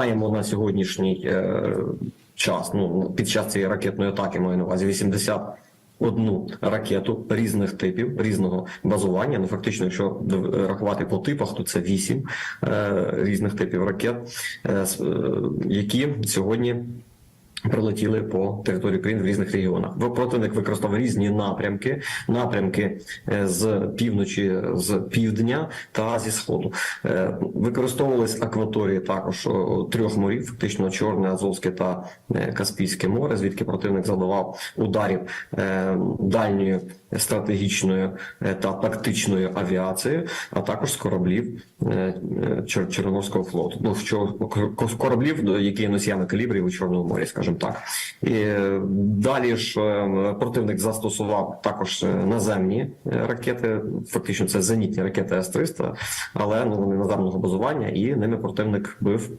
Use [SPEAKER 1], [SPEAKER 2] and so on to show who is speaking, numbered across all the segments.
[SPEAKER 1] маємо на сьогоднішній е, час. Ну під час цієї ракетної атаки маю на увазі 80 Одну ракету різних типів, різного базування. Ну фактично, якщо рахувати по типах, то це вісім е, різних типів ракет, е, е, які сьогодні прилетіли по території України в різних регіонах. Противник використав різні напрямки, напрямки е, з півночі, з півдня та зі сходу. Е, Використовувались акваторії також трьох морів, фактично Чорне, Азовське та е, Каспійське море, звідки противник завдавав ударів дальньою стратегічною та тактичною авіацією, а також з кораблів Чор- Чорноморського флоту. Ну к- кораблів, які носіями калібрів у Чорному морі, скажімо так. І е, далі ж е, противник застосував також е, наземні ракети. Фактично, це зенітні ракети С-300, але ну вони наземного базування, і ними противник бив.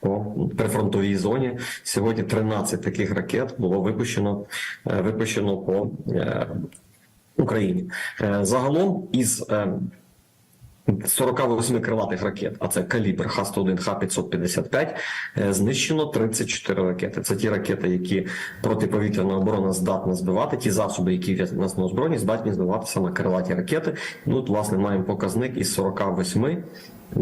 [SPEAKER 1] По прифронтовій зоні сьогодні 13 таких ракет було випущено, випущено по Україні. Загалом із 48 крилатих ракет, а це калібр Х-101, Х-555, е, знищено 34 ракети. Це ті ракети, які протиповітряна оборона здатна збивати, ті засоби, які в нас на озброєнні, здатні збиватися на крилаті ракети. Ну, от, власне, маємо показник із 48 е,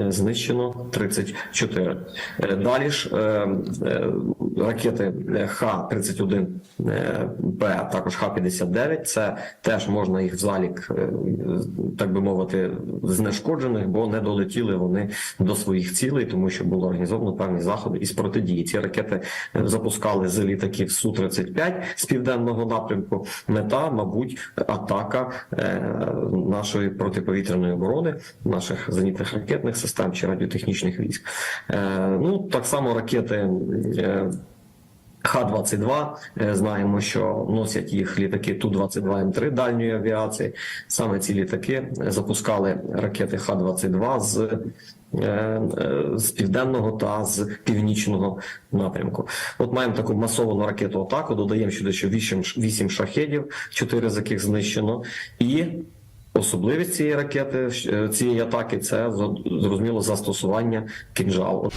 [SPEAKER 1] знищено 34. Е, Далі ж е, е, ракети е, Х-31 е, Б, також Х-59, це теж можна їх в залік, е, так би мовити, знешкоджених, бо не долетіли вони до своїх цілей, тому що було організовано певні заходи із протидії. Ці ракети е, запускали з літаків Су-35 з південного напрямку. Мета, мабуть, атака е, нашої протиповітряної оборони, наших зенітних ракетних систем чи радіотехнічних військ. Е, Ну так само ракети. е, Х-22, е, знаємо, що носять їх літаки Ту-22М3 дальньої авіації. Саме ці літаки запускали ракети Х-22 з, з південного та з північного напрямку. От маємо таку масовану ракету атаку. Додаємо сюди ще 8, 8 шахедів, 4 з яких знищено. І особливість цієї ракети, е, цієї атаки це зрозуміло застосування кінжалу.